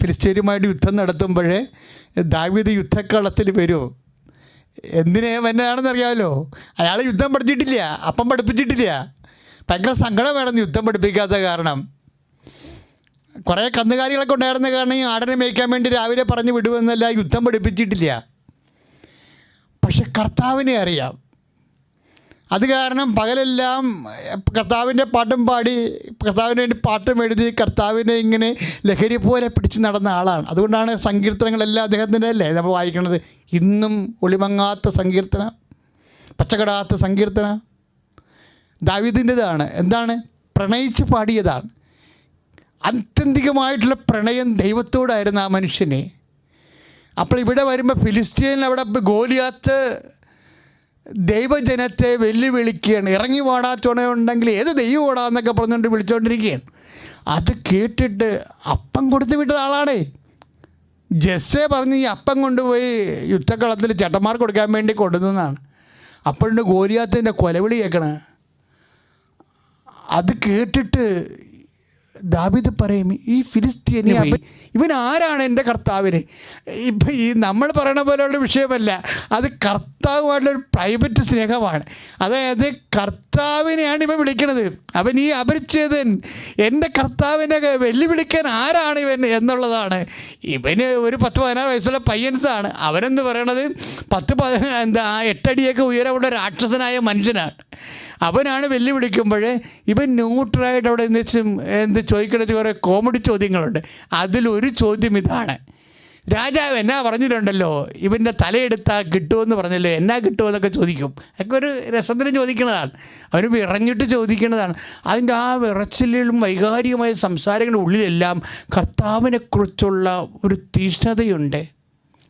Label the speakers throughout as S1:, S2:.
S1: ഫിലിസ്തീനുമായിട്ട് യുദ്ധം നടത്തുമ്പോഴേ ദാവീദ് യുദ്ധക്കളത്തിൽ വരുമോ എന്തിനെ വന്നതാണെന്നറിയാമല്ലോ അയാൾ യുദ്ധം പഠിച്ചിട്ടില്ല അപ്പം പഠിപ്പിച്ചിട്ടില്ല. ഭയങ്കര വേണം യുദ്ധം പഠിപ്പിക്കാത്ത കാരണം. കുറേ കന്നുകാലികളൊക്കെ ഉണ്ടായിരുന്ന കാരണം ഈ ആടിനെ മേയ്ക്കാൻ വേണ്ടി രാവിലെ പറഞ്ഞു വിടുമെന്നല്ല യുദ്ധം പഠിപ്പിച്ചിട്ടില്ല. പക്ഷെ കർത്താവിനെ അറിയാം. അത് കാരണം പകലെല്ലാം കർത്താവിന്റെ പാട്ടും പാടി കർത്താവിന് വേണ്ടി പാട്ടും എഴുതി കർത്താവിനെ ഇങ്ങനെ ലഹരി പോലെ പിടിച്ച് നടന്ന ആളാണ്. അതുകൊണ്ടാണ് സങ്കീർത്തനങ്ങളെല്ലാം അദ്ദേഹത്തിന്റെ അല്ലേ നമ്മൾ വായിക്കുന്നത്? ഇന്നും ഒളിമങ്ങാത്ത സങ്കീർത്തന പച്ചക്കടാത്ത സങ്കീർത്തന. ദാവിദിന്റെതാണ്. എന്താണ്? പ്രണയിച്ച് പാടിയതാണ്. ആത്യന്തികമായിട്ടുള്ള പ്രണയം ദൈവത്തോടായിരുന്നു ആ മനുഷ്യനെ. അപ്പോൾ ഇവിടെ വരുമ്പോൾ ഫിലിസ്റ്റീനിൽ അവിടെ ഗോലിയാത്ത് ദൈവജനത്തെ വെല്ലുവിളിക്കുകയാണ്. ഇറങ്ങി വാടാ ഏത് ദൈവം ഓടാന്നൊക്കെ പറഞ്ഞുകൊണ്ട് വിളിച്ചുകൊണ്ടിരിക്കുകയാണ് അത് കേട്ടിട്ട് അപ്പം കൊടുത്തു വിട്ട ആളാണേ. ജസ്സെ പറഞ്ഞ് ഈ അപ്പം കൊണ്ടുപോയി യുദ്ധക്കളത്തിൽ ചേട്ടന്മാർക്ക് കൊടുക്കാൻ വേണ്ടി കൊണ്ടുവന്നതാണ് അപ്പോഴുണ്ട് ഗോലിയാത്തിന്റെ കൊലവിളി കേൾക്കണേ. അത് കേട്ടിട്ട് ദാവിദ് പറയും ഈ ഫിലിസ്തീനി ഇവൻ ആരാണ് എന്റെ കർത്താവിന്? ഇപ്പം ഈ നമ്മൾ പറയണ പോലെയുള്ള വിഷയമല്ല. അത് കർത്താവുമായിട്ടുള്ള ഒരു പ്രൈവറ്റ് സ്നേഹമാണ്. അതായത് കർത്താവിനെയാണ് ഇവൻ വിളിക്കണത്. അവൻ ഈ അപരിച്ഛേദൻ എന്റെ കർത്താവിനെ വെല്ലുവിളിക്കാൻ ആരാണ് ഇവൻ എന്നുള്ളതാണ്. ഇവന് ഒരു പത്ത് പതിനാറ് വയസ്സുള്ള പയ്യൻസാണ്. അവനെന്ന് പറയണത് പത്ത് പതിനാറ് എന്താ എട്ടടിയൊക്കെ ഉയരമുള്ള രാക്ഷസനായ മനുഷ്യനാണ്. അവനാണ് വെല്ലുവിളിക്കുമ്പോൾ ഇവൻ ന്യൂട്രായിട്ട് അവിടെ എന്ന് വെച്ചും എന്ത് ചോദിക്കണത് കുറേ കോമഡി ചോദ്യങ്ങളുണ്ട്. അതിലൊരു ചോദ്യം ഇതാണ്. രാജാവ് എന്നാ പറഞ്ഞിട്ടുണ്ടല്ലോ? ഇവന്റെ തലയെടുത്താൽ കിട്ടുമെന്ന് പറഞ്ഞല്ലോ. എന്നാ കിട്ടുമെന്നൊക്കെ ചോദിക്കും. അതൊക്കെ ഒരു രസത്തിന് ചോദിക്കുന്നതാണ്. അവന് വിറഞ്ഞിട്ട് ചോദിക്കുന്നതാണ്. അതിന്റെ ആ വിറച്ചിലും വൈകാരികമായ സംസാരങ്ങളുടെ ഉള്ളിലെല്ലാം കർത്താവിനെക്കുറിച്ചുള്ള ഒരു തീഷ്ണതയുണ്ട്.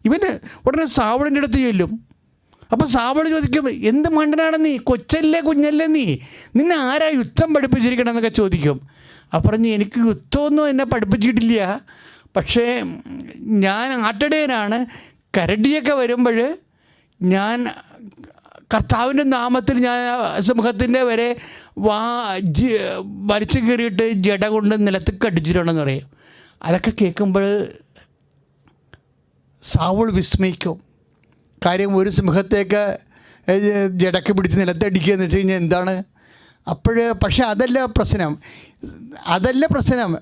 S1: ഇവന് ഉടനെ സാവളിന്റെ അടുത്ത് ചെല്ലും. അപ്പം സാവൾ ചോദിക്കും എന്ത് മണ്ടനാണ് നീ? കൊച്ചല്ലേ കുഞ്ഞല്ലേ നീ? നിന്നെ ആരാ യുദ്ധം പഠിപ്പിച്ചിരിക്കണമെന്നൊക്കെ ചോദിക്കും. അപ്പം പറഞ്ഞു എനിക്ക് യുദ്ധമൊന്നും എന്നെ പഠിപ്പിച്ചിട്ടില്ല. പക്ഷേ ഞാൻ ആട്ടിടയനാണ്. കരടിയൊക്കെ വരുമ്പോൾ ഞാൻ കർത്താവിന്റെ നാമത്തിൽ ഞാൻ സിംഹത്തിന്റെ വരെ വാ ജി വലിച്ചു കയറിയിട്ട് ജട കൊണ്ട് നിലത്ത് കടിച്ചിട്ടുണ്ടെന്ന് പറയും. അതൊക്കെ കേൾക്കുമ്പോൾ സാവൾ വിസ്മയിക്കും. കാര്യം ഒരു സിംഹത്തേക്ക് ജടക്ക് പിടിച്ച് നിലത്തടിക്കുക എന്ന് വെച്ച് കഴിഞ്ഞാൽ എന്താണ്? അപ്പോൾ പക്ഷേ അതല്ല പ്രശ്നം. അതല്ല പ്രശ്നം.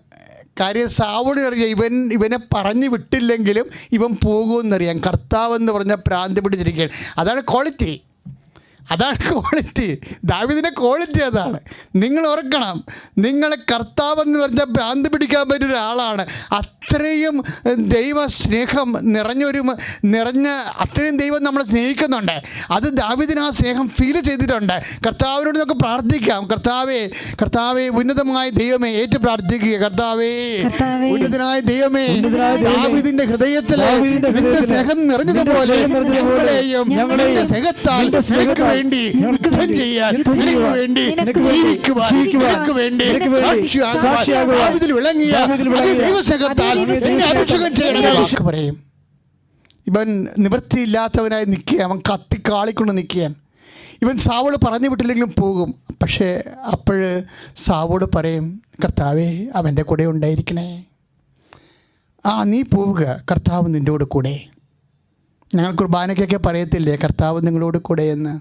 S1: കാര്യം സാവണി അറിയാം ഇവൻ ഇവനെ പറഞ്ഞു വിട്ടില്ലെങ്കിലും ഇവൻ പോകുമെന്നറിയാം. കർത്താവ് എന്ന് പറഞ്ഞ പ്രാന്തി പിടിച്ചിരിക്കുകയാണ്. അതാണ് ക്വാളിറ്റി അതാണ് ക്വാളിറ്റി ദാവിദിന്റെ ക്വാളിറ്റി അതാണ്. നിങ്ങൾ ഉറക്കണം നിങ്ങൾ കർത്താവെന്ന് പറഞ്ഞാൽ ഭ്രാന്ത് പിടിക്കാൻ പറ്റിയ ഒരാളാണ്. അത്രയും ദൈവ സ്നേഹം നിറഞ്ഞൊരു നിറഞ്ഞ അത്രയും ദൈവം നമ്മളെ സ്നേഹിക്കുന്നുണ്ട്. അത് ദാവിദിന് ആ സ്നേഹം ഫീൽ ചെയ്തിട്ടുണ്ട്. കർത്താവിനോട് നമുക്ക് പ്രാർത്ഥിക്കാം. കർത്താവേ കർത്താവേ ഉന്നതമായ ദൈവമേ ഏറ്റു പ്രാർത്ഥിക്കുക. കർത്താവേ ഉന്നതനായ ദൈവമേ ദാവിദിന്റെ ഹൃദയത്തിലെ സ്നേഹം നിറഞ്ഞതുപോലെ ഞങ്ങളെയും സ്നേഹത്താൽ വേണ്ടി യുദ്ധം ചെയ്യാൻ നിനക്ക് വേണ്ടി. ജീവിക്കുവാൻ നിനക്ക് വേണ്ടി സാക്ഷിയാകുവാൻ, വിളങ്ങിയ ദൈവസ്നേഹത്താൽ
S2: ദൈവസ്നേഹത്താൽ
S1: അഭിഷേകം വാക്ക് പറയും. ഇവൻ നിവൃത്തിയില്ലാത്തവനായി നിൽക്കുക അവൻ കത്തിക്കാളിക്കൊണ്ട് നിൽക്കുകയാണ്. ഇവൻ സാവോട് പറഞ്ഞു വിട്ടില്ലെങ്കിലും പോകും. പക്ഷേ അപ്പോഴ് സാവോട് പറയും കർത്താവേ അവന്റെ കൂടെ ഉണ്ടായിരിക്കണേ. ആ നീ പോവുക. കർത്താവ് നിന്റെ കൂടെ. ഞങ്ങൾ കുർബാനയ്ക്കൊക്കെ പറയത്തില്ലേ കർത്താവ് നിങ്ങളോട് കൂടെ എന്ന്.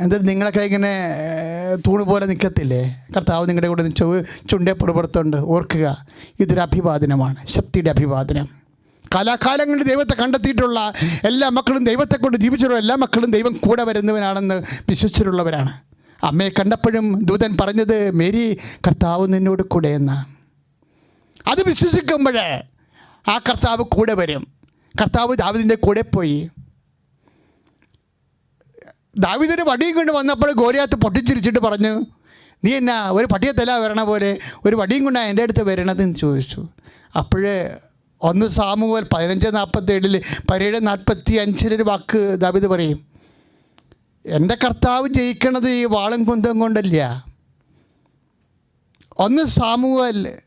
S1: എന്നിട്ട് നിങ്ങളൊക്കെ ഇങ്ങനെ തൂണ് പോലെ നിൽക്കത്തില്ലേ കർത്താവ് നിങ്ങളുടെ കൂടെ ചൊ ചുണ്ടേ പുറപ്പെടുത്തുണ്ട് ഓർക്കുക ഇതൊരു അഭിവാദനമാണ്. ശക്തിയുടെ അഭിവാദനം. കാലാകാലങ്ങളിൽ ദൈവത്തെ കണ്ടെത്തിയിട്ടുള്ള എല്ലാ മക്കളും ദൈവത്തെ കൊണ്ട് ജീവിച്ചിട്ടുള്ള എല്ലാ മക്കളും ദൈവം കൂടെ വരുന്നവനാണെന്ന് വിശ്വസിച്ചിട്ടുള്ളവരാണ്. അമ്മയെ കണ്ടപ്പോഴും ദൂതൻ പറഞ്ഞത് മേരി കർത്താവ് നിന്നോട് കൂടെ എന്നാണ് അത് വിശ്വസിക്കുമ്പോഴേ ആ കർത്താവ് കൂടെ വരും. കർത്താവ് ദാവിദിന്റെ കൂടെ പോയി. ദാവിദൊരു വടിയും കൊണ്ട് വന്നപ്പോൾ ഗോലിയാത്ത് പൊട്ടിച്ചിരിച്ചിട്ട് പറഞ്ഞു നീ എന്നാ ഒരു പട്ടിയത്തല വരണ പോലെ ഒരു വടിയും കൊണ്ടാണ് എന്റെ അടുത്ത് വരണതെന്ന് ചോദിച്ചു. അപ്പോഴേ ഒന്ന് സാമുവൽ പതിനഞ്ച് നാൽപ്പത്തേഴിൽ പരേഴ് നാൽപ്പത്തി അഞ്ചിലൊരു വാക്ക് ദാവിദ് പറയും എന്റെ കർത്താവ് ജയിക്കണത് ഈ വാളും കുന്തം കൊണ്ടല്ല. ഒന്ന് സാമുവൽ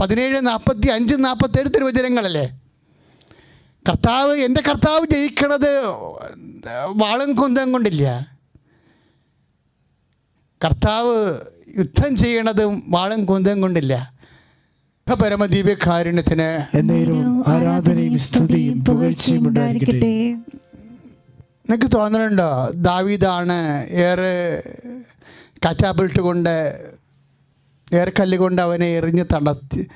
S1: പതിനേഴ് നാൽപ്പത്തി അഞ്ച് നാൽപ്പത്തേഴ് തിരുവചനങ്ങളല്ലേ കർത്താവ് എന്റെ കർത്താവ് ജയിക്കണത് വാളും കുന്തം കൊണ്ടില്ല. കർത്താവ് യുദ്ധം ചെയ്യണതും വാളും കുന്തം കൊണ്ടില്ല. പരമദീപകാരുണ്യത്തിന്
S2: ആരാധനയും സ്തുതിയും പുകഴ്ചയും ഉണ്ടായിരിക്കട്ടെ.
S1: നിങ്ങൾക്ക് തോന്നലുണ്ടോ? ദാവീദാണ് ഏറെ കറ്റാബിൾട്ട് കൊണ്ട് ഏർക്കല്ല് കൊണ്ട് അവനെ എറിഞ്ഞ് തടത്തി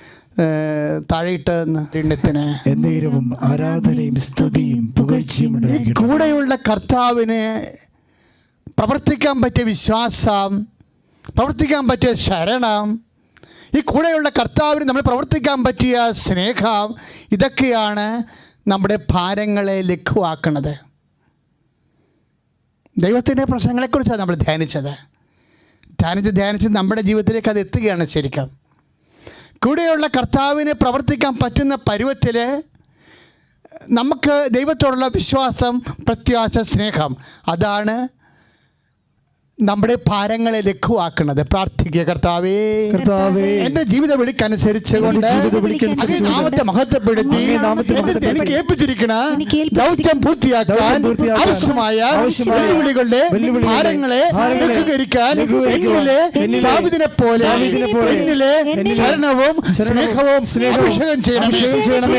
S1: താഴെയിട്ടെന്ന് പുണ്യത്തിന്
S2: എന്നേരവും ആരാധനയും സ്തുതിയും പുകഴ്ചയും
S1: കൂടെയുള്ള കർത്താവിന് പ്രവർത്തിക്കാൻ പറ്റിയ വിശ്വാസം പ്രവർത്തിക്കാൻ പറ്റിയ ശരണം ഈ കൂടെയുള്ള കർത്താവിന് നമ്മൾ പ്രവർത്തിക്കാൻ പറ്റിയ സ്നേഹം ഇതൊക്കെയാണ് നമ്മുടെ ഭാരങ്ങളെ ലഘുവാക്കുന്നത്. ദൈവത്തിന്റെ പ്രശ്നങ്ങളെക്കുറിച്ചാണ് നമ്മൾ ധ്യാനിച്ചത്. ധ്യാനിച്ച് ധ്യാനിച്ച് നമ്മുടെ ജീവിതത്തിലേക്ക് അത് എത്തുകയാണ് ശരിക്കും. കൂടെയുള്ള കർത്താവിന് പ്രവർത്തിക്കാൻ പറ്റുന്ന പരുവത്തിൽ നമുക്ക് ദൈവത്തോടുള്ള വിശ്വാസം പ്രത്യാശ സ്നേഹം. അതാണ് നമ്മുടെ ഭാരങ്ങളെ ലഘുവാക്കുന്നത് പ്രാർത്ഥിക്കുക കർത്താവേ.
S2: കർത്താവേ.
S1: എന്റെ ജീവിത വിളിക്കനുസരിച്ച് കൊണ്ട് നാമത്തെ മഹത്വപ്പെടുത്തി എനിക്ക് ഏൽപ്പിച്ചിരിക്കണ ദൗത്യം പൂർത്തിയാക്കാൻ ആവശ്യമായ വെല്ലുവിളികളുടെ ഭാരങ്ങളെ ലഘൂകരിക്കാൻ എന്നിലെ ദാവിദിനെ പോലെ എന്നിലെ ശരണവും സ്നേഹവും
S2: സ്നേഹവും
S1: അഭിഷേകം ചെയ്യണം.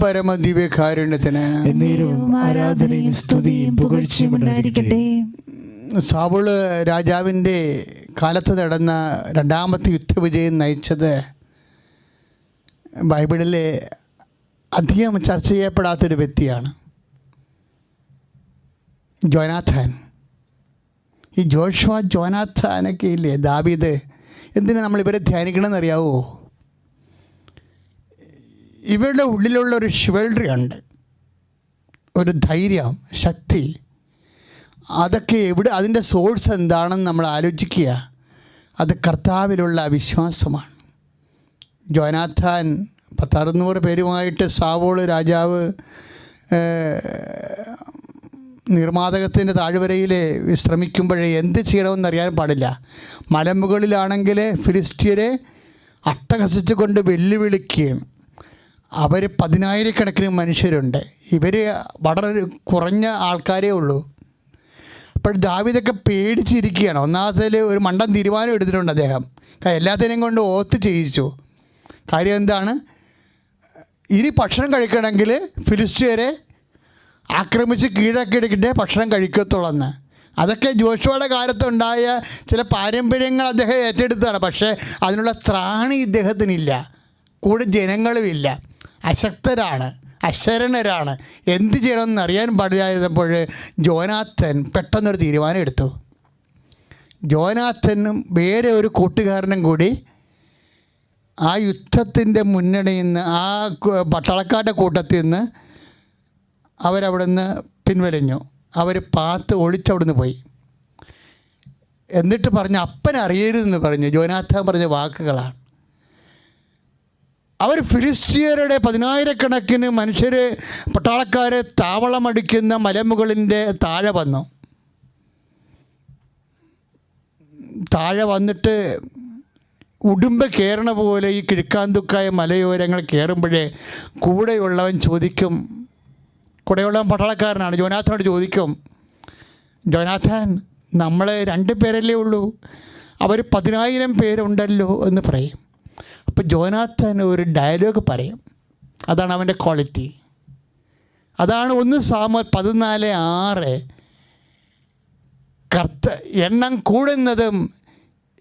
S1: പരമ ദിവ്യകാരുണ്യത്തിന്
S2: എന്നേരവും ആരാധനയും സ്തുതിയും പുകഴ്ചയും ഉണ്ടായിരിക്കട്ടെ.
S1: സാവുൾ രാജാവിന്റെ കാലത്ത് നടന്ന രണ്ടാമത്തെ യുദ്ധവിജയം നയിച്ചത് ബൈബിളിലെ അധികം ചർച്ച ചെയ്യപ്പെടാത്തൊരു വ്യക്തിയാണ് ജോനാഥാൻ. ഈ ജോഷുവ ജോനാഥാനൊക്കെ ഇല്ലേ? ദാബീദ് എന്തിനാ നമ്മൾ ഇവരെ ധ്യാനിക്കണമെന്ന് അറിയാവോ ഇവരുടെ ഉള്ളിലുള്ള ഒരു ഷിവൽറി ഉണ്ട് ഒരു ധൈര്യം ശക്തി അതൊക്കെ എവിടെ അതിന്റെ സോഴ്സ് എന്താണെന്ന് നമ്മൾ ആലോചിക്കുക. അത് കർത്താവിലുള്ള വിശ്വാസമാണ് ജോനാഥാൻ പത്തറുന്നൂറ് പേരുമായിട്ട് സാവോൾ രാജാവ് നിർമ്മാതകത്തിന്റെ താഴ്വരയിൽ വിശ്രമിക്കുമ്പോഴേ എന്ത് ചെയ്യണമെന്ന് അറിയാൻ പാടില്ല. മലമുകളിലാണെങ്കിൽ ഫിലിസ്റ്റിയരെ അട്ടഹസിച്ച് കൊണ്ട് വെല്ലുവിളിക്കുകയാണ് അവർ പതിനായിരക്കണക്കിന് മനുഷ്യരുണ്ട്. ഇവർ വളരെ കുറഞ്ഞ ആൾക്കാരേ ഉള്ളൂ. അപ്പോൾ ദാവിദൊക്കെ പേടിച്ചിരിക്കുകയാണ്. ഒന്നാമത്തെ ഒരു മണ്ടൻ തീരുമാനം എടുത്തിട്ടുണ്ട് അദ്ദേഹം. എല്ലാത്തിനെയും കൊണ്ട് ഓത്ത് ചെയ്യിച്ചു. കാര്യം എന്താണ്? ഇനി ഭക്ഷണം കഴിക്കണമെങ്കിൽ ഫിലിസ്തീനെ ആക്രമിച്ച് കീഴൊക്കെ എടുക്കട്ടെ ഭക്ഷണം കഴിക്കത്തുള്ളെന്ന്. അതൊക്കെ ജോഷുവയുടെ കാലത്തുണ്ടായ ചില പാരമ്പര്യങ്ങൾ അദ്ദേഹം ഏറ്റെടുത്താണ് പക്ഷേ അതിനുള്ള ത്രാണി ഇദ്ദേഹത്തിനില്ല. കൂടെ ജനങ്ങളുമില്ല അശക്തരാണ് അശരണരാണ്. എന്ത് ചെയ്യണമെന്ന് അറിയാൻ പാടില്ലായിരുന്നപ്പോൾ ജോനാഥൻ പെട്ടെന്നൊരു തീരുമാനം എടുത്തു. ജോനാഥനും വേറെ ഒരു കൂട്ടുകാരനും കൂടി ആ യുദ്ധത്തിന്റെ മുന്നണിയിൽ നിന്ന് ആ പട്ടാളക്കാരുടെ കൂട്ടത്തിൽ നിന്ന് അവരവിടെ നിന്ന് പിൻവലിഞ്ഞു. അവർ പാത്ത് ഒളിച്ചവിടുന്ന് പോയി. എന്നിട്ട് പറഞ്ഞ അപ്പൻ അറിയരുതെന്ന് പറഞ്ഞു. ജോനാഥാൻ പറഞ്ഞ വാക്കുകളാണ്. അവർ ഫിലിസ്തീയരുടെ പതിനായിരക്കണക്കിന് മനുഷ്യരെ പട്ടാളക്കാരെ താവളമടിക്കുന്ന മലമുകളിന്റെ താഴെ വന്നു. താഴെ വന്നിട്ട് ഉടുമ്പ് കയറണ പോലെ ഈ കിഴക്കാന്തുക്കായ മലയോരങ്ങൾ കയറുമ്പോഴേ കൂടെയുള്ളവൻ ചോദിക്കും കൂടെയുള്ളവൻ പട്ടാളക്കാരനാണ്. ജോനാഥനോട് ചോദിക്കും ജോനാഥൻ നമ്മൾ രണ്ട് പേരല്ലേ ഉള്ളൂ? അവർ പതിനായിരം പേരുണ്ടല്ലോ എന്ന് പറയും. അപ്പോൾ ജോനാഥൻ ഒരു ഡയലോഗ് പറയും. അതാണ് അവന്റെ ക്വാളിറ്റി. അതാണ് ഒന്ന് സാമ പതിനാല് ആറ്. കർത്ത എണ്ണം കൂടുന്നതും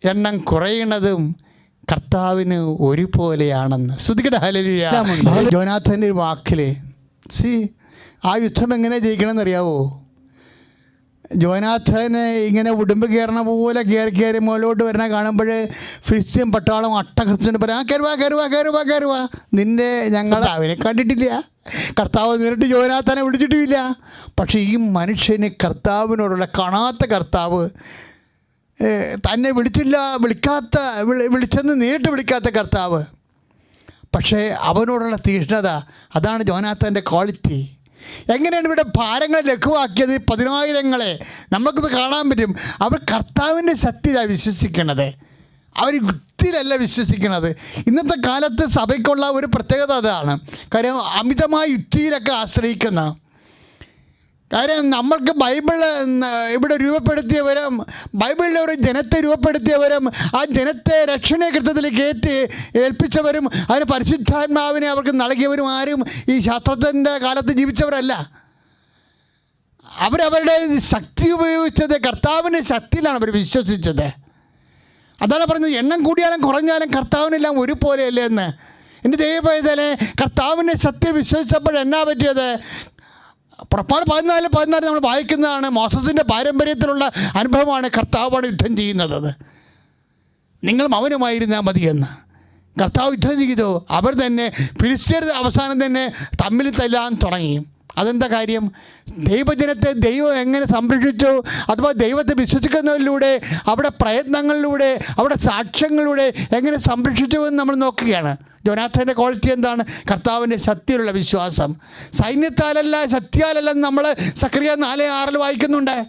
S1: എണ്ണം കുറയുന്നതും കർത്താവിന് ഒരുപോലെയാണെന്ന്. ശ്രുതികട ഹലലിയ ജോനാഥന്റെ ഒരു വാക്കിൽ സി ആ യുദ്ധം എങ്ങനെ ജയിക്കണമെന്ന് അറിയാവോ ജോനാഥന് ഇങ്ങനെ ഉടുമ്പ് കയറണ പോലെ കയറി കയറി മുകളിലോട്ട് വരണ കാണുമ്പോൾ ഫിസ്യം പട്ടാളം അട്ടഹസിച്ചിട്ട് പറയാം ആ കയറുവാ കയറുവാ കയറുവാ കയറുവാ നിന്നെ ഞങ്ങൾ അവനെ കണ്ടിട്ടില്ല. കർത്താവ് നേരിട്ട് ജോനാഥനെ വിളിച്ചിട്ടുമില്ല. പക്ഷേ ഈ മനുഷ്യന് കർത്താവിനോടുള്ള കാണാത്ത കർത്താവ് തന്നെ വിളിച്ചില്ല വിളിക്കാത്ത വിളി വിളിച്ചെന്ന് നേരിട്ട് വിളിക്കാത്ത കർത്താവ്. പക്ഷേ അവനോടുള്ള തീഷ്ണത അതാണ് ജോനാഥന്റെ ക്വാളിറ്റി. എങ്ങനെയാണ് ഇവിടെ ഭാരങ്ങളെ ലഘുവാക്കിയത്? പതിനായിരങ്ങളെ നമുക്കത് കാണാൻ പറ്റും. അവർ കർത്താവിന്റെ ശക്തിയാണ് വിശ്വസിക്കണത്. അവർ യുക്തിയിലല്ല വിശ്വസിക്കുന്നത് ഇന്നത്തെ കാലത്ത് സഭയ്ക്കുള്ള ഒരു പ്രത്യേകത അതാണ്. കാര്യം അമിതമായ യുക്തിയിലൊക്കെ ആശ്രയിക്കുന്ന കാര്യം നമ്മൾക്ക് ബൈബിൾ ഇവിടെ രൂപപ്പെടുത്തിയവരും ബൈബിളിലെ ഒരു ജനത്തെ രൂപപ്പെടുത്തിയവരും ആ ജനത്തെ രക്ഷണകൃത്യത്തിൽ കയറ്റി ഏൽപ്പിച്ചവരും അതിന് പരിശുദ്ധാത്മാവിനെ അവർക്ക് നൽകിയവരും ആരും ഈ ശാസ്ത്രത്തിന്റെ കാലത്ത് ജീവിച്ചവരല്ല. അവരവരുടെ ശക്തി ഉപയോഗിച്ചത് കർത്താവിന്റെ ശക്തിയിലാണ് അവർ വിശ്വസിച്ചത്. അതാണ് പറഞ്ഞത് എണ്ണം കൂടിയാലും കുറഞ്ഞാലും കർത്താവിനെല്ലാം ഒരുപോലെയല്ലേ എന്ന്. എന്റെ ദൈവപൈതലെ കർത്താവിന്റെ സത്യം വിശ്വസിച്ചപ്പോൾ എന്നാ പറ്റിയത്? പുറപ്പാട് പതിനാല് പതിനാല് നമ്മൾ വായിക്കുന്നതാണ്. മോസസിന്റെ പാരമ്പര്യത്തിലുള്ള അനുഭവമാണ് കർത്താവാണ് യുദ്ധം ചെയ്യുന്നത് നിങ്ങളും അവനുമായിരുന്നാൽ മതിയെന്ന് കർത്താവ് യുദ്ധം ചെയ്തു. അവർ തന്നെ ഫിലിസ്തീർ അവസാനം തന്നെ തമ്മിൽ തല്ലാൻ തുടങ്ങി. അതെന്താ കാര്യം? ദൈവജനത്തെ ദൈവം എങ്ങനെ സംരക്ഷിച്ചു? അഥവാ ദൈവത്തെ വിശ്വസിക്കുന്നതിലൂടെ അവിടെ പ്രയത്നങ്ങളിലൂടെ അവിടെ സാക്ഷ്യങ്ങളിലൂടെ എങ്ങനെ സംരക്ഷിച്ചു എന്ന് നമ്മൾ നോക്കുകയാണ്. ജോനാഥന്റെ ക്വാളിറ്റി എന്താണ്? കർത്താവിന്റെ ശക്തിയിലുള്ള വിശ്വാസം. സൈന്യത്താലല്ല ശക്തിയാലല്ലെന്ന് നമ്മൾ സക്രിയ നാല് ആറിൽ വായിക്കുന്നുണ്ട്.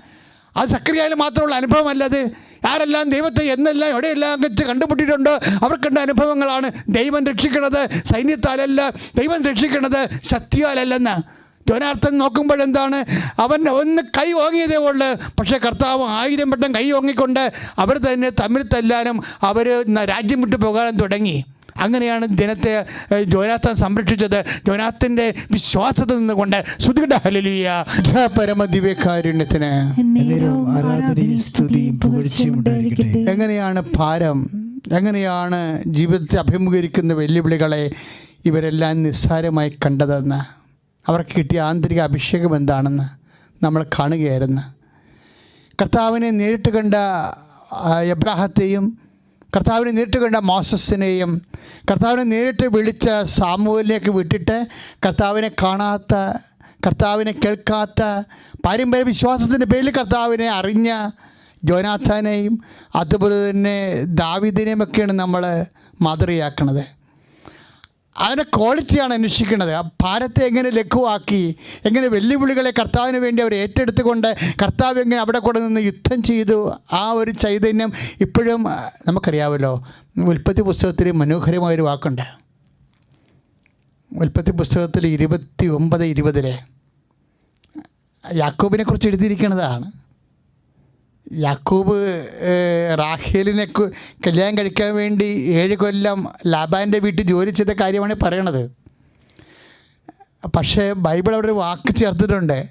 S1: അത് സക്രിയയിൽ മാത്രമുള്ള അനുഭവമല്ല അത്. ആരെല്ലാം ദൈവത്തെ എന്നെല്ലാം എവിടെയെല്ലാം വെച്ച് കണ്ടുമുട്ടിയിട്ടുണ്ടോ അവർക്കുണ്ട അനുഭവങ്ങളാണ് ദൈവം രക്ഷിക്കണത്. സൈന്യത്താലല്ല ദൈവം രക്ഷിക്കണത് ശക്തിയാലല്ലെന്ന്. ജോനാർത്ഥൻ നോക്കുമ്പോഴെന്താണ്? അവൻ ഒന്ന് കൈ ഓങ്ങിയതേ ഉള്ളൂ. പക്ഷേ കർത്താവ് ആയിരം വട്ടം കൈ ഓങ്ങിക്കൊണ്ട് അവർ തന്നെ തമ്മിൽ തല്ലാനും അവർ രാജ്യം വിട്ടു പോകാനും തുടങ്ങി. അങ്ങനെയാണ് ജനത്തെ ജോനാഥൻ സംരക്ഷിച്ചത്. ജോനാഥന്റെ വിശ്വാസത്തിൽ നിന്നുകൊണ്ട് പരമദിവ്യകാരുണ്യത്തിന്
S2: ഉണ്ടായിരിക്കട്ടെ.
S1: എങ്ങനെയാണ് ഭാരം? എങ്ങനെയാണ് ജീവിതത്തെ അഭിമുഖീകരിക്കുന്ന വെല്ലുവിളികളെ ഇവരെല്ലാം നിസ്സാരമായി കണ്ടതെന്ന്? അവർക്ക് കിട്ടിയ ആന്തരിക അഭിഷേകം എന്താണെന്ന് നമ്മൾ കാണുകയായിരുന്നു. കർത്താവിനെ നേരിട്ട് കണ്ട എബ്രാഹത്തെയും കർത്താവിനെ നേരിട്ട് കണ്ട മോസസിനെയും കർത്താവിനെ നേരിട്ട് വിളിച്ച സാമൂഹിലേക്ക് വിട്ടിട്ട് കർത്താവിനെ കാണാത്ത കർത്താവിനെ കേൾക്കാത്ത പാരമ്പര്യ വിശ്വാസത്തിന്റെ പേരിൽ കർത്താവിനെ അറിഞ്ഞ ജോനാഥാനെയും അതുപോലെ തന്നെ ദാവിദിനെയും ഒക്കെയാണ് നമ്മൾ മാതൃകയാക്കണത്. അതിന്റെ ക്വാളിറ്റിയാണ് അന്വേഷിക്കുന്നത്. ആ ഭാരത്തെ എങ്ങനെ ലഘുവാക്കി എങ്ങനെ വെല്ലുവിളികളെ കർത്താവിന് വേണ്ടി അവർ ഏറ്റെടുത്തുകൊണ്ട് കർത്താവ് എങ്ങനെ അവിടെ കൂടെ നിന്ന് യുദ്ധം ചെയ്തു ആ ഒരു ചൈതന്യം ഇപ്പോഴും നമുക്കറിയാമല്ലോ ഉൽപ്പത്തി പുസ്തകത്തിൽ മനോഹരമായൊരു വാക്കുണ്ട്. ഉൽപ്പത്തി പുസ്തകത്തിൽ ഇരുപത്തി ഒമ്പത് ഇരുപതിലെ. യാക്കോബിനെ കുറിച്ച് എഴുതിയിരിക്കുന്നതാണ്. യാക്കൂബ് റാഹേലിനെ കല്യാണം കഴിക്കാൻ വേണ്ടി ഏഴ് കൊല്ലം ലാബാന്റെ വീട്ടിൽ ജോലി ചെയ്ത കാര്യമാണ് പറയണത്. പക്ഷേ ബൈബിൾ അവിടെ ഒരു വാക്ക് ചേർത്തിട്ടുണ്ട്.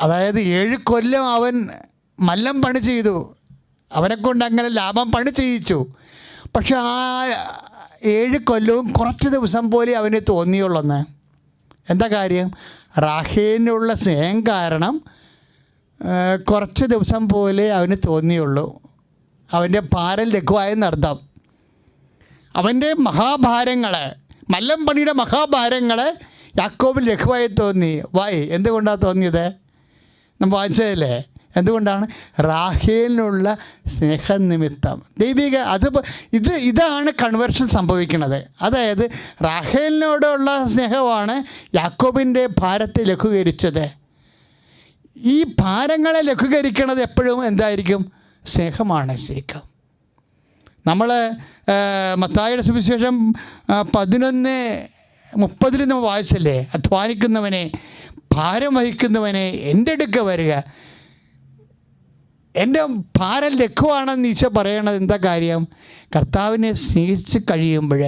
S1: അതായത് ഏഴ് കൊല്ലം അവൻ മല്ലം പണി ചെയ്തു. അവനെ കൊണ്ട് അങ്ങനെ ലാഭം പണി ചെയ്യിച്ചു. പക്ഷെ ആ ഏഴ് കൊല്ലവും കുറച്ച് ദിവസം പോലെ അവന് തോന്നിയുള്ളെന്ന്. എന്താ കാര്യം? റാഹേലിനുള്ള സ്നേഹം കാരണം കുറച്ച് ദിവസം പോലെ അവന് തോന്നിയുള്ളൂ. അവന്റെ ഭാരം ലഘുവായെന്നർത്ഥം അവന്റെ മഹാഭാരങ്ങൾ മല്ലം പണിയുടെ മഹാഭാരങ്ങൾ യാക്കോബിൽ ലഘുവായി തോന്നി. വായി എന്തുകൊണ്ടാണ് തോന്നിയത്? നമ്മൾ വായിച്ചതല്ലേ? എന്തുകൊണ്ടാണ്? റാഹേലിനുള്ള സ്നേഹനിമിത്തം. ദൈവിക അത് ഇത് ഇതാണ് കൺവേർഷൻ സംഭവിക്കുന്നത്. അതായത് റാഹേലിനോടുള്ള സ്നേഹമാണ് യാക്കോബിന്റെ ഭാരത്തെ ലഘൂകരിച്ചത്. ഈ ഭാരങ്ങളെ ലഘൂകരിക്കണത് എപ്പോഴും എന്തായിരിക്കും? സ്നേഹമാണ് ശരിക്കും. നമ്മൾ മത്തായുടെ സുവിശേഷം പതിനൊന്ന് മുപ്പതിൽ നമ്മൾ വായിച്ചല്ലേ? അധ്വാനിക്കുന്നവനെ ഭാരം വഹിക്കുന്നവനെ എന്റെ അടുക്ക വരിക. എന്റെ ഭാരം ലഘുവാണെന്ന് ഈശോ പറയണത് എന്താ കാര്യം? കർത്താവിനെ സ്നേഹിച്ച് കഴിയുമ്പോൾ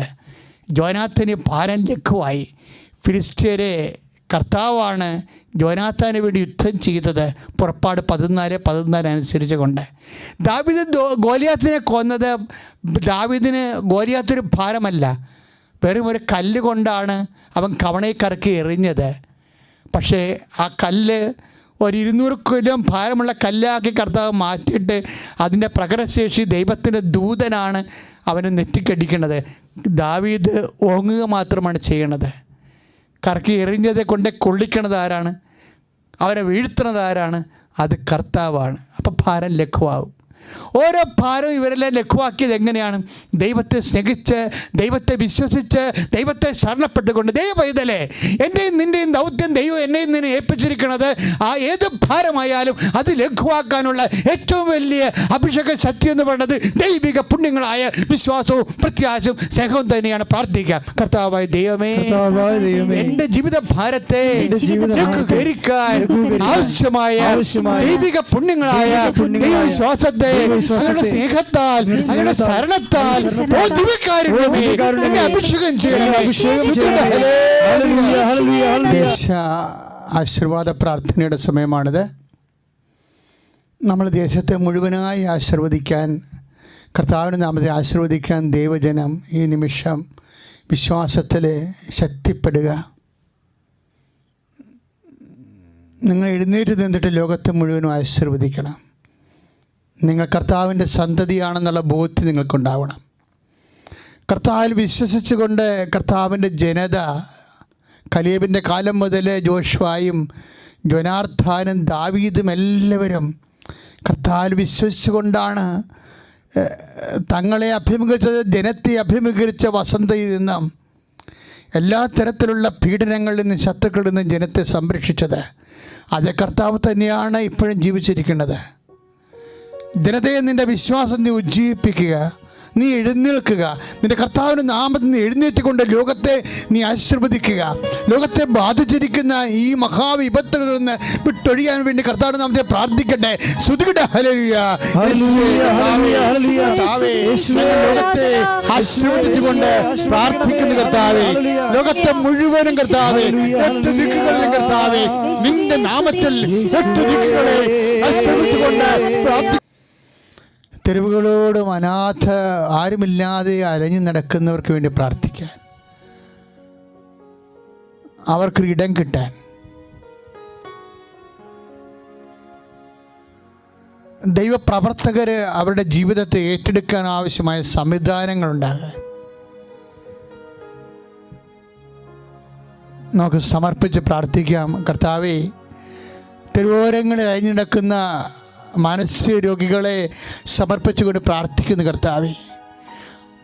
S1: ജോനാഥന് ഭാരം ലഘുവായി. ഫിലിസ്തീരെ കർത്താവാണ് ജോനാഥാന് വേണ്ടി യുദ്ധം ചെയ്തത്. പുറപ്പാട് പതിനാല് പതിനാല് അനുസരിച്ച് കൊണ്ട്. ദാവിദ് ഗോലിയാത്തിനെ കൊന്നത് ദാവിദിന് ഗോലിയാത്തൊരു ഭാരമല്ല. വെറും ഒരു കല്ല് കൊണ്ടാണ് അവൻ കവണയിൽ കറക്കി എറിഞ്ഞത്. പക്ഷേ ആ കല്ല് ഒരു ഇരുന്നൂറ് കിലോ ഭാരമുള്ള കല്ലാക്കി കർത്താവ് മാറ്റിയിട്ട് അതിന്റെ പ്രകടശേഷി ദൈവത്തിന്റെ ദൂതനാണ് അവനെ നെറ്റിക്കടിക്കുന്നത്. ദാവീദ് ഓങ്ങുക മാത്രമാണ് ചെയ്യണത്. കറക്കി എറിഞ്ഞതെ കൊണ്ട് കൊള്ളിക്കണത് ആരാണ്? അവരെ വീഴ്ത്തണത് ആരാണ്? അത് കർത്താവാണ്. അപ്പം ഭാരം ലഘുവാകും ഓരോ ഭാരവും ഇവരെല്ലാം ലഘുവാക്കിയത് എങ്ങനെയാണ്? ദൈവത്തെ സ്നേഹിച്ച് ദൈവത്തെ വിശ്വസിച്ച് ദൈവത്തെ ശരണപ്പെട്ടുകൊണ്ട്. ദൈവപൈതലേ എന്റെയും നിന്റെയും ദൗത്യം ദൈവം എന്നെയും നിന്നെ ഏൽപ്പിച്ചിരിക്കുന്നത്. ആ ഏത് ഭാരമായാലും അത് ലഘുവാക്കാനുള്ള ഏറ്റവും വലിയ അഭിഷേക ശക്തി എന്ന് പറയുന്നത് ദൈവിക പുണ്യങ്ങളായ വിശ്വാസവും പ്രത്യാശവും സ്നേഹവും തന്നെയാണ്. പ്രാർത്ഥിക്കുക കർത്താവായ ദൈവമേ എന്റെ ജീവിത ഭാരത്തെ ലഘൂകരിക്കാൻ ആവശ്യമായ ദൈവിക പുണ്യങ്ങളായ ദൈവവിശ്വാസത്തെ അങ്ങയുടെ സ്നേഹത്താൽ അങ്ങയുടെ ശരണത്താൽ അഭിഷേകം ആശീർവാദ പ്രാർത്ഥനയുടെ സമയമാണിത്. നമ്മൾ ദേശത്തെ മുഴുവനായി ആശീർവദിക്കാൻ കർത്താവിന്റെ നാമത്തെ ആശീർവദിക്കാൻ ദൈവജനം ഈ നിമിഷം വിശ്വാസത്തിൽ ശക്തിപ്പെടുക. നിങ്ങൾ എഴുന്നേറ്റ് നിന്നിട്ട് ലോകത്തെ മുഴുവനും ആശീർവദിക്കണം. നിങ്ങൾ കർത്താവിന്റെ സന്തതിയാണെന്നുള്ള ബോധ്യം നിങ്ങൾക്കുണ്ടാവണം. കർത്താവിൽ വിശ്വസിച്ചുകൊണ്ട് കർത്താവിന്റെ ജനത കലീബിന്റെ കാലം മുതൽ ജോഷ്വായും ജോനാർത്ഥാനും ദാവീദും എല്ലാവരും കർത്താവിൽ വിശ്വസിച്ചുകൊണ്ടാണ് തങ്ങളെ അഭിമുഖീകരിച്ചത് ജനത്തെ അഭിമുഖീകരിച്ച വസന്തയിൽ നിന്നും എല്ലാ തരത്തിലുള്ള പീഡനങ്ങളിൽ നിന്നും ശത്രുക്കളിൽ നിന്നും ജനത്തെ സംരക്ഷിച്ചത്. അത് കർത്താവ് തന്നെയാണ് ഇപ്പോഴും ജീവിച്ചിരിക്കുന്നത്. ജനതയെ നിന്റെ വിശ്വാസം നീ ഉജ്ജീവിപ്പിക്കുക നീ എഴുന്നേൽക്കുക നിന്റെ കർത്താവിന്റെ നാമത്തിൽ നീ എഴുന്നേറ്റുകൊണ്ട് ലോകത്തെ നീ ആശീർവദിക്കുക. ലോകത്തെ ബാധിച്ചിരിക്കുന്ന ഈ മഹാവിപത്തുകളിൽ നിന്ന് വിട്ടൊഴിയാൻ വേണ്ടി കർത്താവിന്റെ നാമത്തെ പ്രാർത്ഥിക്കട്ടെ. കർത്താവേ,
S2: യേശുവേ,
S1: ലോകത്തെ ആശീർവദിച്ചുകൊണ്ട് പ്രാർത്ഥിക്കുന്ന കർത്താവേ. ലോകത്തെ മുഴുവനും കർത്താവേ എട്ട് ദിക്കുകളിലും കർത്താവേ നിന്റെ നാമത്തിൽ എട്ട് ദിക്കുകളെ ആശീർവദിച്ചുകൊണ്ട് പ്രാർത്ഥി തെരുവുകളോടും അനാഥ ആരുമില്ലാതെ അലഞ്ഞു നടക്കുന്നവർക്ക് വേണ്ടി പ്രാർത്ഥിക്കാൻ അവർക്ക് ഇടം കിട്ടാൻ ദൈവപ്രവർത്തകർ അവരുടെ ജീവിതത്തെ ഏറ്റെടുക്കാൻ ആവശ്യമായ സംവിധാനങ്ങൾ ഉണ്ടാകാൻ നമുക്ക് സമർപ്പിച്ച് പ്രാർത്ഥിക്കാം. കർത്താവേ തെരുവോരങ്ങളിൽ അഴിഞ്ഞിടക്കുന്ന മാനസിക രോഗികളെ സമർപ്പിച്ചുകൊണ്ട് പ്രാർത്ഥിക്കുന്നു കർത്താവേ.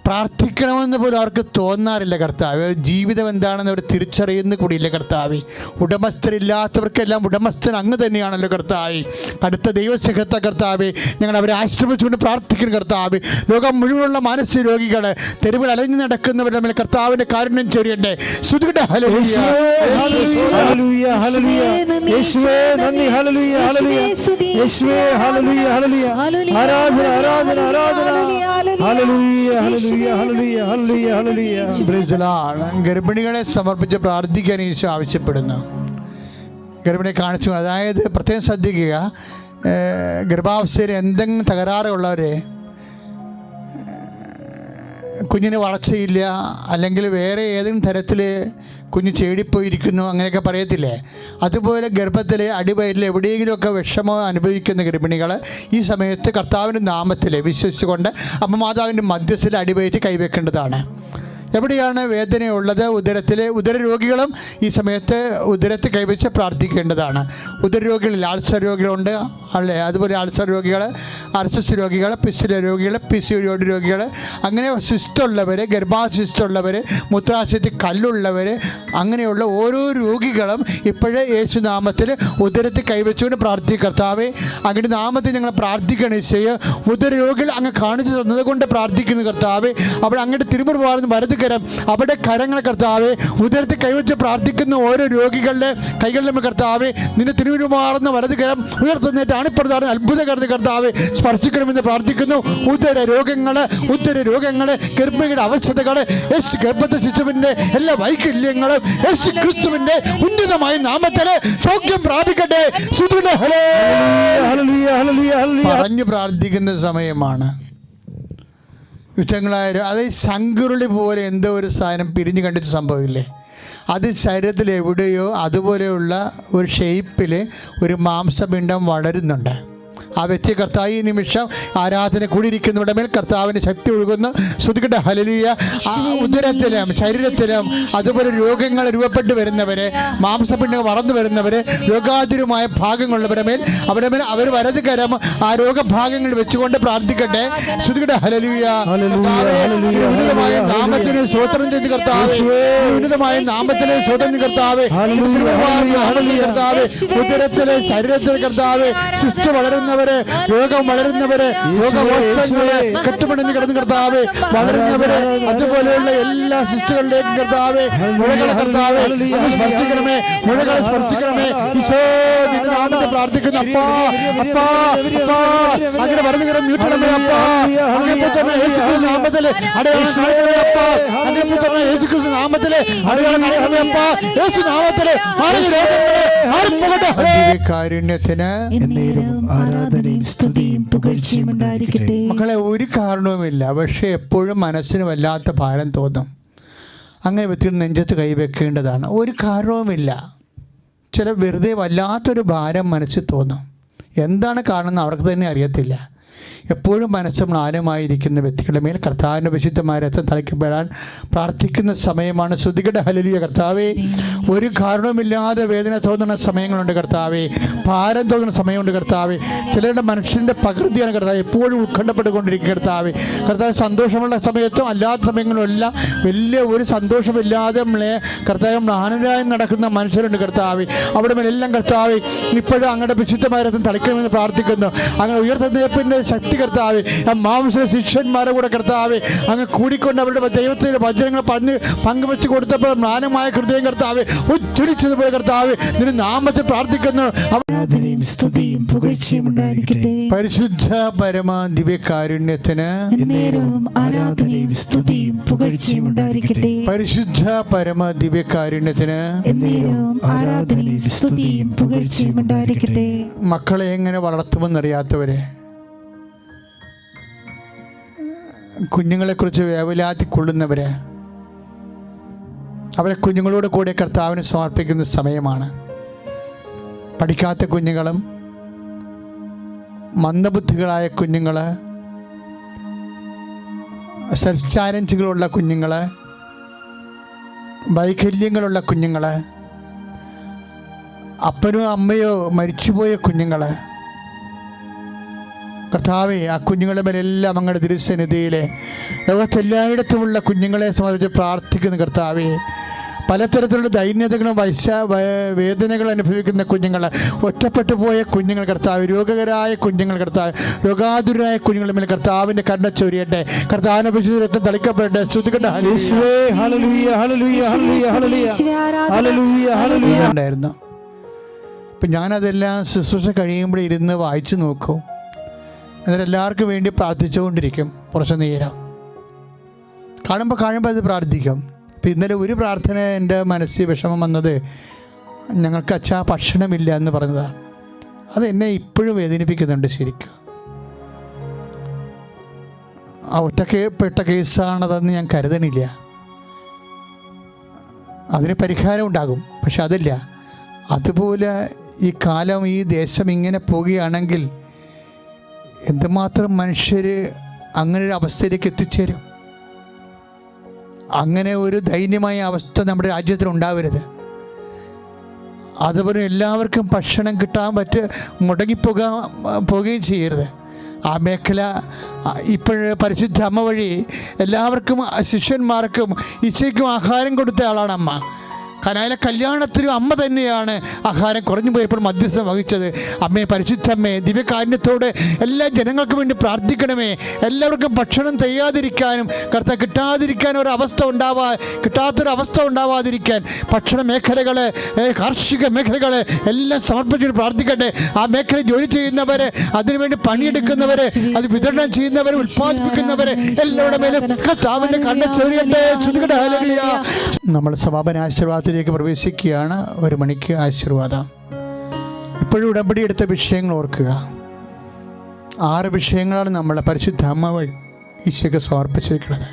S1: പ്രാർത്ഥിക്കണമെന്ന് പോലും അവർക്ക് തോന്നാറില്ല കർത്താവ്. ജീവിതം എന്താണെന്ന് അവർ തിരിച്ചറിയുന്ന കൂടിയില്ല കർത്താവ്. ഉടമസ്ഥരില്ലാത്തവർക്കെല്ലാം ഉടമസ്ഥൻ അങ്ങ് തന്നെയാണല്ലോ കർത്താവ്. അടുത്ത ദൈവസ്നേഹത്തെ കർത്താവ് ഞങ്ങൾ അവരെ ആശ്രമിച്ചുകൊണ്ട് പ്രാർത്ഥിക്കുന്നു കർത്താവ്. ലോകം മുഴുവനുള്ള മാനസിക രോഗികൾ തെരുവിൽ അലഞ്ഞു നടക്കുന്നവരുടെ മേൽ കർത്താവിന്റെ കാരുണ്യം ചൊരിയട്ടെ.
S2: ഹല്ലേലൂയ. ആരാധന ആരാധന ആരാധന.
S1: ഗർഭിണികളെ സമർപ്പിച്ച് പ്രാർത്ഥിക്കാൻ ഈശോ ആവശ്യപ്പെടുന്നു. ഗർഭിണിയെ കാണിച്ചു അതായത് പ്രത്യേകം ശ്രദ്ധിക്കുക. ഗർഭാവസ്ഥയിൽ എന്തെങ്കിലും തകരാറുള്ളവരെ കുഞ്ഞിന് വളർച്ചയില്ല അല്ലെങ്കിൽ വേറെ ഏതെങ്കിലും തരത്തിൽ കുഞ്ഞ് ചേടിപ്പോയിരിക്കുന്നു അങ്ങനെയൊക്കെ പറയത്തില്ലേ? അതുപോലെ ഗർഭത്തിൽ അടിവയറ്റിൽ എവിടെയെങ്കിലുമൊക്കെ വിഷമം അനുഭവിക്കുന്ന ഗർഭിണികൾ ഈ സമയത്ത് കർത്താവിന്റെ നാമത്തിൽ വിശ്വസിച്ചുകൊണ്ട് അമ്മമാതാവിന്റെ മധ്യസ്ഥയിൽ അടിവയറ്റ് കൈവെക്കേണ്ടതാണ്. എവിടെയാണ് വേദനയുള്ളത്? ഉദരത്തിലെ ഉദരരോഗികളും ഈ സമയത്ത് ഉദരത്തെ കൈവച്ച് പ്രാർത്ഥിക്കേണ്ടതാണ്. ഉദരരോഗികളിൽ ആൾസർ രോഗികളുണ്ട് അല്ലേ? അതുപോലെ ആൾസർ രോഗികൾ അർസസ് രോഗികൾ പിസിലെ രോഗികൾ പിസിയോഡ് രോഗികൾ അങ്ങനെ സിസ്റ്റുള്ളവർ ഗർഭാസിസ്റ്റുള്ളവർ മൂത്രാശയത്തിൽ കല്ലുള്ളവർ അങ്ങനെയുള്ള ഓരോ രോഗികളും ഇപ്പോഴേ യേശുനാമത്തിൽ ഉദരത്തിൽ കൈവച്ചുകൊണ്ട് പ്രാർത്ഥിക്കർത്താവേ അങ്ങനെ അങ്ങയുടെ നാമത്തിൽ ഞങ്ങൾ പ്രാർത്ഥിക്കണം ഉദരരോഗികൾ അങ്ങ് കാണിച്ചു തന്നത് കൊണ്ട് പ്രാർത്ഥിക്കുന്നു കർത്താവേ. അവിടെ അങ്ങയുടെ തിരുമുറിവാർന്ന് വലത് കരം അവിടെ കരങ്ങൾ കർത്താവെ ഉദരത്തിൽ കൈവച്ച് പ്രാർത്ഥിക്കുന്ന ഓരോ രോഗികളുടെ കൈകളിലും കർത്താവെ നിന്റെ തിരുവിരുമാറുന്ന വലത് കരം ഉയർത്തുന്നേറ്റ് അണിപ്പെടുത്താണ് അത്ഭുതകരത കർത്താവെ സ്പർശിക്കണമെന്ന് പ്രാർത്ഥിക്കുന്നു. ഉദര രോഗങ്ങൾ ഉദര രോഗങ്ങൾ ഗർഭിണിയുടെ അവസ്ഥകൾ യേശു ഗർഭത്തെ ശിശുവിന്റെ എല്ലാ വൈകല്യങ്ങളും യേശു ക്രിസ്തുവിന്റെ ഉന്നതമായ നാമത്തിൽ സൗഖ്യം പ്രാപിക്കട്ടെ. പറഞ്ഞു പ്രാർത്ഥിക്കുന്ന സമയമാണ്. യുദ്ധങ്ങളായ അത് ശങ്കുരുളി പോലെ എന്തോ ഒരു സാധനം പിരിഞ്ഞ് കണ്ടിട്ട് സംഭവമില്ലേ അത് ശരീരത്തിൽ എവിടെയോ അതുപോലെയുള്ള ഒരു ഷേപ്പിൽ ഒരു മാംസപിണ്ഡം വളരുന്നുണ്ട്. ആ വ്യക്തി കർത്താവ് ഈ നിമിഷം ആരാധന കൂടിയിരിക്കുന്നവരുടെ മേൽ കർത്താവിന് ശക്തി ഒഴുകുന്നു. ശ്രുതികട്ടെ ഹലലിയ ആ ഉദരത്തിലും ശരീരത്തിലും അതുപോലെ രോഗങ്ങൾ രൂപപ്പെട്ടു വരുന്നവരെ മാംസപിണ്ഡങ്ങൾ വളർന്നു വരുന്നവരെ രോഗാതുരമായ ഭാഗങ്ങളുള്ളവരുടെ മേൽ അവരുടെ മേൽ അവർ വലത് കരം ആ രോഗഭാഗങ്ങൾ വെച്ചുകൊണ്ട് പ്രാർത്ഥിക്കട്ടെ. ശ്രുതികട്ടെ ഹലലിയ ഉന്നതമായ
S2: ഹല്ലേലൂയ,
S1: നാമത്തിന് സ്വോത്രം ചെയ്ത് കർത്താവേ. ഉന്നതമായ നാമത്തിന് കർത്താവേ. ഉദരത്തിലെ ശരീരത്തിൽ കർത്താവേ. ശിഷ്ട വളരുന്നവരെ രോഗം വളരുന്നവരെ രോഗമോക്ഷങ്ങളെ കെട്ടുപിടിഞ്ഞ് കിടന്ന് കർത്താവേ വളരുന്നവരെ അതുപോലെയുള്ള എല്ലാ സിസ്റ്റുകളുടെയും കർത്താവേ മുഴകളെ കർത്താവേ സ്പർശിക്കണമേ മുഴകളെ സ്പർശിക്കണമേ. ഈശോ നിന്റെ പ്രാർത്ഥിക്കുന്നു. അപ്പാ അപ്പാ അപ്പാ. അങ്ങനെ കിടന്ന് നീട്ടണമേ അപ്പാ. അങ്ങനെ പുത്രനെ യേശുക്രിസ്തു നാമത്തിൽ അടയാളം കാണിക്കണമേ അപ്പാ. അങ്ങനെ പുത്രനെ യേശുക്രിസ്തു നാമത്തിൽ അടയാളം കാണിക്കണമേ അപ്പാ. യേശു നാമത്തിൽ ആരും രോഗങ്ങളെ മാറിപ്പോകട്ടെ കാരുണ്യത്തിന്
S2: എന്നേരവും ആരാധനയും സ്തുതിയും പുകഴ്ചയും ഉണ്ടായിരിക്കട്ടെ.
S1: മക്കളെ ഒരു കാരണവുമില്ല. പക്ഷേ എപ്പോഴും മനസ്സിന് വല്ലാത്ത ഭാരം തോന്നും. അങ്ങനെ വ്യക്തികൾ നെഞ്ചത്ത് കൈവെക്കേണ്ടതാണ്. ഒരു കാരണവുമില്ല. ചില വെറുതെ വല്ലാത്തൊരു ഭാരം മനസ്സിൽ തോന്നും. എന്താണ് കാരണം എന്ന് അവർക്ക് തന്നെ അറിയത്തില്ല. എപ്പോഴും മനസ്സും മ്ലാനമായിരിക്കുന്ന വ്യക്തികളുടെ മേൽ കർത്താവിന്റെ വിശുദ്ധമായ രക്തം തളിക്കപ്പെടാൻ പ്രാർത്ഥിക്കുന്ന സമയമാണ്. ശ്രുതികളുടെ ഹലലിയ കർത്താവേ ഒരു കാരണവുമില്ലാതെ വേദന തോന്നുന്ന സമയങ്ങളുണ്ട് കർത്താവേ. ഭാരം തോന്നുന്ന സമയമുണ്ട് കർത്താവേ. ചിലരുടെ മനുഷ്യന്റെ പ്രകൃതിയാണ് കർത്താവ് എപ്പോഴും ഉത്കണ്ഠപ്പെട്ടുകൊണ്ടിരിക്കുക കർത്താവേ. കർത്താവ് സന്തോഷമുള്ള സമയത്തും അല്ലാത്ത സമയങ്ങളും എല്ലാം വലിയ ഒരു സന്തോഷമില്ലാതെ കർത്താവ് മ്ലാനരായി നടക്കുന്ന മനുഷ്യരുണ്ട് കർത്താവേ. അവിടെ മേലെല്ലാം കർത്താവേ ഇപ്പോഴും അങ്ങയുടെ വിശുദ്ധമായ രക്തം തളിക്കണമെന്ന് പ്രാർത്ഥിക്കുന്നു. അങ്ങനെ ഉയർത്തുന്നേപ്പിന്റെ ശക്തി കർത്താവേ. ആ മാംസ ശിഷ്യന്മാരെ കൂടെ കർത്താവ് അങ്ങ് കൂടിക്കൊണ്ട് അവരുടെ ദൈവത്തിന്റെ വചനങ്ങൾ പറഞ്ഞ് പങ്കുവെച്ച് കൊടുത്തപ്പോൾ മ്ലാനമായ ഹൃദയം കർത്താവേ ഉച്ചരിച്ചതുപോലെ കർത്താവേ നിന്റെ നാമത്തെ പ്രാർത്ഥിക്കുന്നു.
S2: സ്തുതിയും പുകഴ്ചയും ഉണ്ടായിരിക്കട്ടെ.
S1: പരിശുദ്ധ പരമാ ദിവ്യകാരുണ്യത്തിന്
S2: ആരാധനയും സ്തുതിയും പുകഴ്ചയും ഉണ്ടായിരിക്കട്ടെ.
S1: പരിശുദ്ധ പരമ ദിവ്യകാരുണ്യത്തിന്
S2: ആരാധനയും സ്തുതിയും പുകഴ്ചയും ഉണ്ടായിരിക്കട്ടെ.
S1: മക്കളെ എങ്ങനെ വളർത്തുമെന്നറിയാത്തവരെ കുഞ്ഞുങ്ങളെക്കുറിച്ച് വേവലാതി കൊള്ളുന്നവര് അവരെ കുഞ്ഞുങ്ങളോട് കൂടെ കർത്താവിന് സമർപ്പിക്കുന്ന സമയമാണ്. പഠിക്കാത്ത കുഞ്ഞുങ്ങളും മന്ദബുദ്ധികളായ കുഞ്ഞുങ്ങൾ സെൽഫ് ചാലഞ്ചുകളുള്ള കുഞ്ഞുങ്ങൾ വൈകല്യങ്ങളുള്ള കുഞ്ഞുങ്ങൾ അപ്പനോ അമ്മയോ മരിച്ചുപോയ കുഞ്ഞുങ്ങൾ കർത്താവെ ആ കുഞ്ഞുങ്ങളുടെ മേലെല്ലാം അങ്ങയുടെ തിരുസന്നിധിയിലെ ലോകത്തെല്ലായിടത്തുമുള്ള കുഞ്ഞുങ്ങളെ സംബന്ധിച്ച് പ്രാർത്ഥിക്കുന്നു കർത്താവെ. പലതരത്തിലുള്ള ദൈന്യതകളും വൈശ വേദനകൾ വേദനകളും അനുഭവിക്കുന്ന കുഞ്ഞുങ്ങൾ ഒറ്റപ്പെട്ടു പോയ കുഞ്ഞുങ്ങൾ കർത്താവ് രോഗകരായ കുഞ്ഞുങ്ങൾ കർത്താവ് രോഗാതുരായ കുഞ്ഞുങ്ങളുടെ മേൽ കർത്താവിന്റെ കണ്ണ ചൊരിയട്ടെ. കർത്താവിനെ വിശുദ്ധ തളിക്കപ്പെടട്ടെ. ഉണ്ടായിരുന്നു അപ്പം ഞാനതെല്ലാം ശുശ്രൂഷ കഴിയുമ്പോൾ ഇരുന്ന് വായിച്ചു നോക്കും. എന്നിട്ട് എല്ലാവർക്കും വേണ്ടി പ്രാർത്ഥിച്ചുകൊണ്ടിരിക്കും കുറച്ച് നേരം. കാണുമ്പോൾ കാണുമ്പോൾ അത് പ്രാർത്ഥിക്കും. അപ്പം ഇന്നലെ ഒരു പ്രാർത്ഥന എന്റെ മനസ്സിൽ വിഷമം വന്നത് ഞങ്ങൾക്ക് അച്ഛാ ഭക്ഷണമില്ല എന്ന് പറഞ്ഞതാണ്. അത് എന്നെ ഇപ്പോഴും വേദനിപ്പിക്കുന്നുണ്ട് ശരിക്കും. ആ ഒറ്റപ്പെട്ട കേസാണതെന്ന് ഞാൻ കരുതണില്ല. അതിന് പരിഹാരം ഉണ്ടാകും പക്ഷെ അതില്ല. അതുപോലെ ഈ കാലം ഈ ദേശം ഇങ്ങനെ പോവുകയാണെങ്കിൽ എന്തുമാത്രം മനുഷ്യർ അങ്ങനെ ഒരു അവസ്ഥയിലേക്ക് എത്തിച്ചേരും? അങ്ങനെ ഒരു ദൈന്യമായ അവസ്ഥ നമ്മുടെ രാജ്യത്തിന് ഉണ്ടാവരുത്. അതുപോലെ എല്ലാവർക്കും ഭക്ഷണം കിട്ടാൻ പറ്റ മുടങ്ങിപ്പോകാൻ പോവുകയും ചെയ്യരുത്. ആ മേഖല ഇപ്പോഴ് പരിശുദ്ധ അമ്മ വഴി എല്ലാവർക്കും ശിഷ്യന്മാർക്കും ഇച്ചയ്ക്കും ആഹാരം കൊടുത്ത ആളാണ് അമ്മ. കനായിലെ കല്യാണത്തിനും അമ്മ തന്നെയാണ് ആഹാരം കുറഞ്ഞു പോയപ്പോൾ മധ്യസ്ഥം വഹിച്ചത്. അമ്മേ പരിശുദ്ധമ്മേ ദിവ്യകാരുണ്യത്തോടെ എല്ലാ ജനങ്ങൾക്കും വേണ്ടി പ്രാർത്ഥിക്കണമേ. എല്ലാവർക്കും ഭക്ഷണം തെയ്യാതിരിക്കാനും കർത്ത കിട്ടാതിരിക്കാനും ഒരവസ്ഥ ഉണ്ടാവാ കിട്ടാത്തൊരവസ്ഥ ഉണ്ടാവാതിരിക്കാൻ ഭക്ഷണ മേഖലകൾ കാർഷിക മേഖലകൾ എല്ലാം സമർപ്പിച്ചിട്ട് പ്രാർത്ഥിക്കട്ടെ. ആ മേഖല ജോലി ചെയ്യുന്നവരെ അതിനുവേണ്ടി പണിയെടുക്കുന്നവരെ അത് വിതരണം ചെയ്യുന്നവരെ ഉത്പാദിപ്പിക്കുന്നവരെ എല്ലാവരുടെ മേലും കർത്താവിന്റെ കണ്ണ ചൊരിയട്ടെ. ശ്രുതികട്ടെ ഹല്ലേലൂയ. നമ്മൾ സമാപന ആശീർവാദത്തിലേക്ക് പ്രവേശിക്കുകയാണ് ഒരു മണിക്ക് ആശീർവാദം. ഇപ്പോഴും ഉടമ്പടി എടുത്ത വിഷയങ്ങൾ ഓർക്കുക. ആറ് വിഷയങ്ങളാണ് നമ്മൾ പരിശുദ്ധ അമ്മ വഴി ഈശോയ്ക്ക് സമർപ്പിച്ചിരിക്കുന്നത്.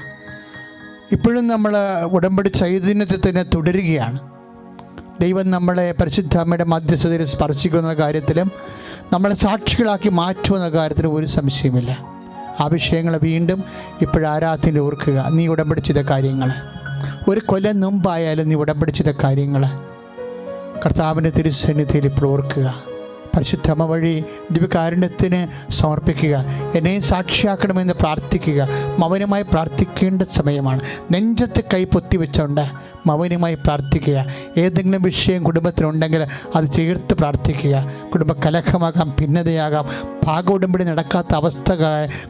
S1: ഇപ്പോഴും നമ്മൾ ഉടമ്പടി ചൈതന്യത്തിൽ തന്നെ തുടരുകയാണ്. ദൈവം നമ്മളെ പരിശുദ്ധ അമ്മയുടെ മധ്യസ്ഥതയിൽ സ്പർശിക്കുന്ന കാര്യത്തിലും നമ്മളെ സാക്ഷികളാക്കി മാറ്റുമെന്ന കാര്യത്തിലും ഒരു സംശയമില്ല ആ വിഷയങ്ങൾ വീണ്ടും ഇപ്പോഴാരാധന ഓർക്കുക. നീ ഉടമ്പടി ചെയ്ത കാര്യങ്ങൾ ഒരു കൊല്ലം മുമ്പായാലും നീ ഉടമ്പടി ചെയ്ത കാര്യങ്ങൾ കർത്താവിന്റെ തിരുസന്നിധിയിൽ ഇപ്പോൾ ഓർക്കുക. പരിശുദ്ധമ വഴി ദിവ്യകാരുണ്യത്തിന് സമർപ്പിക്കുക. എന്നെയും സാക്ഷിയാക്കണമെന്ന് പ്രാർത്ഥിക്കുക. മൗനമായി പ്രാർത്ഥിക്കേണ്ട സമയമാണ്. നെഞ്ചത്ത് കൈ പൊത്തി വെച്ചുകൊണ്ട് മൗനമായി പ്രാർത്ഥിക്കുക. ഏതെങ്കിലും വിഷയം കുടുംബത്തിനുണ്ടെങ്കിൽ അത് ചേർത്ത് പ്രാർത്ഥിക്കുക. കുടുംബ കലഹമാകാം ഭിന്നതയാകാം ഭാഗോടുമ്പടി നടക്കാത്ത അവസ്ഥ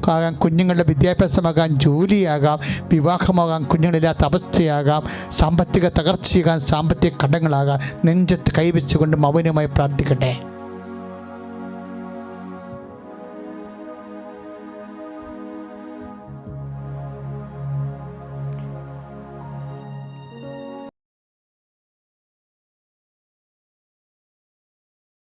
S1: ആകാം കുഞ്ഞുങ്ങളുടെ വിദ്യാഭ്യാസമാകാം ജോലിയാകാം വിവാഹമാകാം കുഞ്ഞുങ്ങളില്ലാത്ത അവസ്ഥയാകാം സാമ്പത്തിക തകർച്ചയാകാം സാമ്പത്തിക കടങ്ങളാകാം. നെഞ്ചത്ത് കൈവച്ചുകൊണ്ട് മൗനമായി പ്രാർത്ഥിക്കട്ടെ.